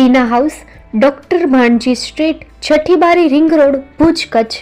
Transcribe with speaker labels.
Speaker 1: ટીના house doctor Bhanji street છઠ્ઠી બારી ring road Bhuj Kutch.